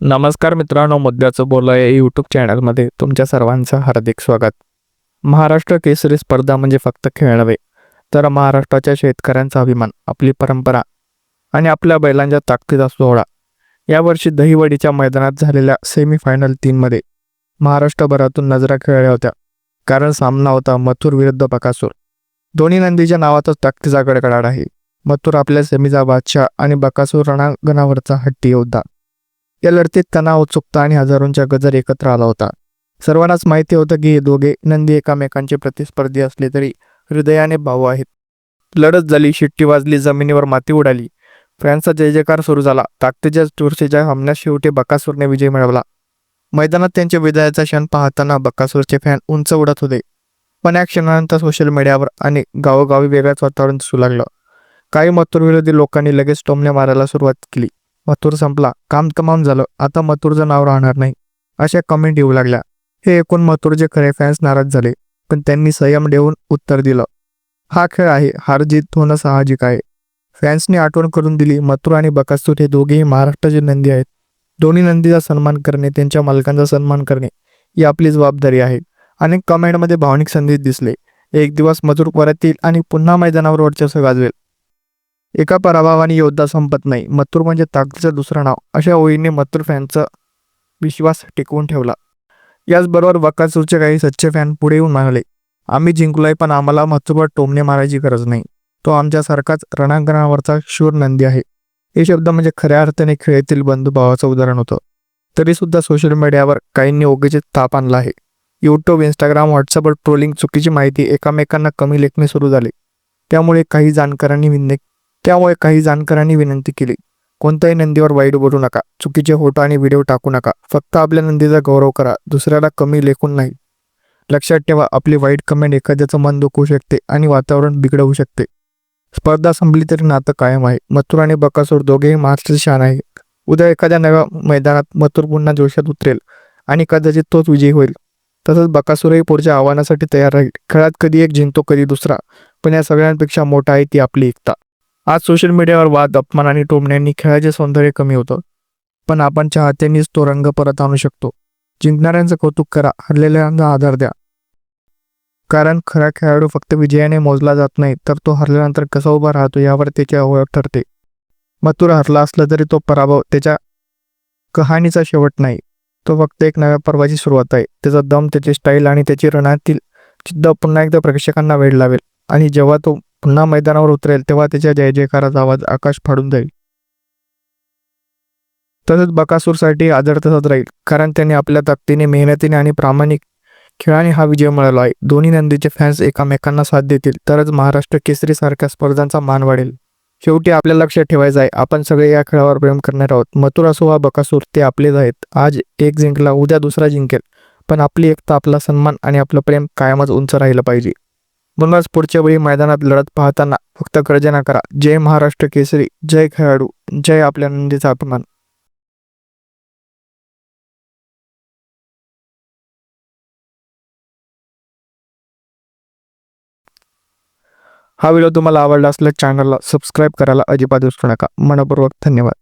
नमस्कार मित्रांनो मुद्द्याचं बोला या यूट्यूब चॅनलमध्ये तुमच्या सर्वांचं हार्दिक स्वागत. महाराष्ट्र केसरी स्पर्धा म्हणजे फक्त खेळ नव्हे तर महाराष्ट्राच्या शेतकऱ्यांचा अभिमान आपली परंपरा आणि आपल्या बैलांच्या ताकदीचा सोहळा. यावर्षी दहिवडीच्या मैदानात झालेल्या सेमीफायनल तीनमध्ये महाराष्ट्रभरातून नजरा खेळल्या होत्या कारण सामना होता मथुर विरुद्ध बकासूर. दोन्ही नंदीच्या नावातच ताकदीचा गडगडाट आहे. मथुर आपल्या सेमीचा बादशाह आणि बकासूर रणांगणावरचा हट्टी योद्धा. या लढतीत तणाव उत्सुकता आणि हजारोंच्या गजर एकत्र आला होता. सर्वांनाच माहिती होतं की हे दोघे नंदी एकामेकांचे प्रतिस्पर्धी असले तरी हृदयाने भाऊ आहेत. लढत झाली शिट्टी वाजली जमिनीवर माती उडाली. फ्रान्सचा जय जयकार सुरू झाला. ताकदीच्या चुरशीच्या सामन्यात शेवटी बकासूरने विजय मिळवला. मैदानात त्यांच्या विजयाचा क्षण पाहताना बकासूरचे फॅन उंच उडत होते. पण या क्षणानंतर सोशल मीडियावर आणि गावोगावी वेगळ्याच वातावरण दिसू लागलं. काही मतुरविरोधी लोकांनी लगेच टोमणे मारायला सुरुवात केली. मथुर संपला. काम तमाम झालं. आता मथुरचं नाव राहणार नाही. अशा कमेंट येऊ लागल्या. हे ऐकून मथुरचे खरे फॅन्स नाराज झाले. पण त्यांनी संयम देऊन उत्तर दिलं. हा खेळ आहे. हार जीत होणं साहजिक आहे. फॅन्सनी आठवण करून दिली. मथुर आणि बकासूर हे दोघेही महाराष्ट्राचे नंदी आहेत. दोन्ही नंदीचा सन्मान करणे त्यांच्या मालकांचा सन्मान करणे ही आपली जबाबदारी आहे. अनेक कमेंटमध्ये भावनिक संदेश दिसले. एक दिवस मजूर परत येईल आणि पुन्हा मैदानावर वर्चस्व गाजवेल. एका पराभवाने योद्धा संपत नाही. मथुर म्हणजे ताकदीचं दुसरं नाव. अशा ओळीने मथुर फॅनचा विश्वास टिकवून ठेवला. याचबरोबर वकासूरचे काही सच्चे फॅन पुढे येऊन म्हणाले आम्ही जिंकलोय पण आम्हाला मथुरवर टोमणे मारायची गरज नाही. तो आमच्यासारखाच रणांगणावरचा शूर नंदी आहे. हे शब्द म्हणजे खऱ्या अर्थाने खेळातील बंधुभावाचं उदाहरण होतं. तरी सुद्धा सोशल मीडियावर काहींनी ओगीचे ताप आणला आहे. यूट्यूब इंस्टाग्राम व्हॉट्सअपवर ट्रोलिंग चुकीची माहिती एकामेकांना कमी लेखणे सुरू झाले. त्यामुळे काही जाणकारांनी विनय त्यामुळे काही जाणकारांनी विनंती केली. कोणत्याही नंदीवर वाईट बोलू नका. चुकीचे फोटो आणि व्हिडिओ टाकू नका. फक्त आपल्या नंदीचा गौरव करा. दुसऱ्याला कमी लेखून नाही. लक्षात ठेवा आपली वाईट कमेंट एखाद्याचं मन दुखवू शकते आणि वातावरण बिघडवू शकते. स्पर्धा संपली तरी नातं कायम आहे. मथुर आणि बकासूर दोघेही महाराष्ट्राचे शान आहेत उद्या एखाद्या नव्या मैदानात मथुर पुन्हा जोशात उतरेल आणि कदाचित तोच विजयी होईल. तसंच बकासूरही पुढच्या आव्हानासाठी तयार राहील. खेळात कधी एक जिंकतो कधी दुसरा. पण या सगळ्यांपेक्षा मोठा आहे ती आपली एकता. आज सोशल मीडियावर वाद अपमान आणि टोमण्यांनी खेळाचे सौंदर्य कमी होतं. पण आपण चाहत्यांनीच तो रंग परत आणू शकतो. जिंकणाऱ्यांचं कौतुक करा हरलेल्यांना आधार द्या. कारण खरा खेळाडू फक्त विजयाने मोजला जात नाही तर तो हरल्यानंतर कसा उभा राहतो यावर त्याची ओळख ठरते. मथुर हरला असला तरी तो पराभव त्याच्या कहाणीचा शेवट नाही. तो फक्त एक नव्या पर्वाची सुरुवात आहे. त्याचा दम त्याची स्टाईल आणि त्याची रणातील जिद्द पुन्हा एकदा प्रेक्षकांना वेळ लावेल. आणि जेव्हा तो पुन्हा मैदानावर उतरेल तेव्हा त्याच्या जय जयकाराचा आवाज आकाश फाडून जाईल. तसंच बकासूरसाठी आदर तसंच राहील कारण त्याने आपल्या ताकदीने मेहनतीने आणि प्रामाणिक खेळाने हा विजय मिळाला आहे. दोन्ही नंदीचे फॅन्स एकामेकांना साथ देतील तरच महाराष्ट्र केसरी सारख्या स्पर्धांचा मान वाढेल. शेवटी आपल्या लक्षात ठेवायचं आहे आपण सगळे या खेळावर प्रेम करणार आहोत. मथुर असो वा बकासूर ते आपलेच आहेत. आज एक जिंकला उद्या दुसरा जिंकेल. पण आपली एकता आपला सन्मान आणि आपलं प्रेम कायमच उंच राहिलं पाहिजे. म्हणूनच पुढच्या वेळी मैदानात लढत पाहताना फक्त गर्जना करा. जय महाराष्ट्र केसरी जय खेळाडू जय आपल्या नंदीचा अभिमान हा व्हिडिओ तुम्हाला आवडला असल्यास चॅनलला सबस्क्राईब करायला अजिबात विसरू नका. मनपूर्वक धन्यवाद.